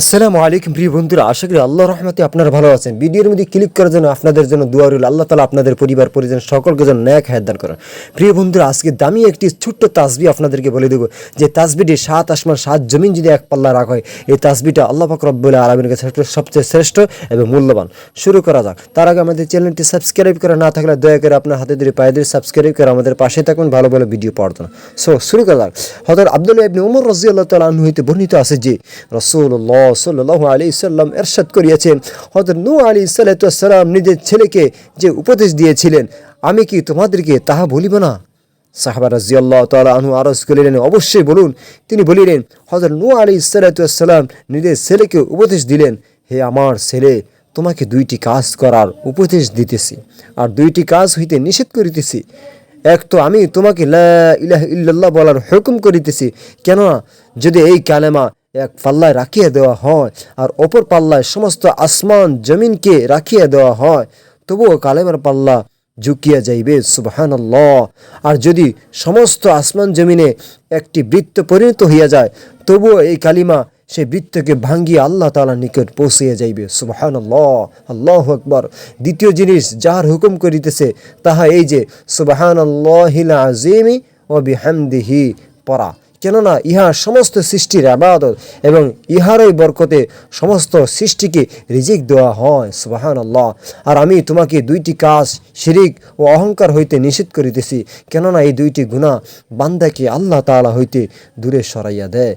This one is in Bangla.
আসসালামু আলাইকুম প্রিয় বন্ধুরা, আশা করি আল্লাহ রহমতে আপনারা ভালো আছেন। ভিডিওর মধ্যে ক্লিক করার জন্য আপনাদের জন্য দোয়া রইল। আল্লাহ তালা আপনাদের পরিবার, পরিজন সকলকে যেন ন্যাক হায়াত দান করেন। প্রিয় বন্ধুরা, আজকে দামি একটি ছোট্ট তাসবি আপনাদেরকে বলে দেবো, যে তাসবিটি সাত আসমান, সাত জমিন যদি এক পাল্লা রাখা হয়, এই তাসবিটা আল্লাহ পাক রব্বুল আলমীর কাছে সবচেয়ে শ্রেষ্ঠ এবং মূল্যবান। শুরু করা যাক। তার আগে আমাদের চ্যানেলটি সাবস্ক্রাইব করা না থাকলে দয়া করে আপনার হাতে ধরে পায়ে ধরে সাবস্ক্রাইব করে আমাদের পাশে থাকুন। ভালো ভালো ভিডিও পড়তো সো শুরু করা যাক। হজরত আব্দুল্লাহ ইবনে উমর রাজি আল্লাহ তালা হইতে বর্ণিত আছে যে রসুল্লাহ সাল্লাহ আলী সাল্লাম এরশাদ করিয়াছেন হজরত নূ আলী সাল্লাম নিজের ছেলেকে যে উপদেশ দিয়েছিলেন, আমি কি তোমাদেরকে তাহা বলিব না? সাহাবা রাজিয়াল্লাহ তালা আনহু আরজ করিলেন, অবশ্যই বলুন। তিনি বলিলেন হজরত নূ আলী সাল্লাম নিজের ছেলেকে উপদেশ দিলেন, হে আমার ছেলে, তোমাকে দুইটি কাজ করার উপদেশ দিতেছি, আর দুইটি কাজ হইতে নিষেধ করিতেছি। এক তো আমি তোমাকে ইলাহা ইল্লাল্লাহ বলার হুকুম করিতেছি, কেননা যদি এই কালেমা এক পাল্লায় রাখিয়ে দেওয়া হয় আর অপর পাল্লায় সমস্ত আসমান জমিনকে রাখিয়ে দেওয়া হয়। তবুও কালেমার পাল্লা ঝুঁকিয়া যাইবে সুবহান আর যদি সমস্ত আসমান জমিনে একটি বৃত্ত পরিণত হইয়া যায়, তবুও এই কালিমা সেই বৃত্তকে ভাঙ্গিয়ে আল্লাহ তালার নিকট পৌঁছিয়া যাইবে সুবহান আল্লাহ আল্লাহ আকবর। দ্বিতীয় জিনিস যাহার হুকুম করিতেছে, তাহা এই যে সুবহান আল্লাহিল আজিমি ও বিহামদিহি, পড়া। কেননা ইহা সমস্ত সৃষ্টির আবাদত এবং ইহারই বরকতে সমস্ত সৃষ্টিকে রিজিক দেওয়া হয় সুবাহান আল্লাহ আর আমি তোমাকে দুইটি কাজ, শিরিক ও অহংকার হইতে নিষেধ করিতেছি, কেননা এই দুইটি গুণা বান্দাকে আল্লাহ তালা হইতে দূরে সরাইয়া দেয়।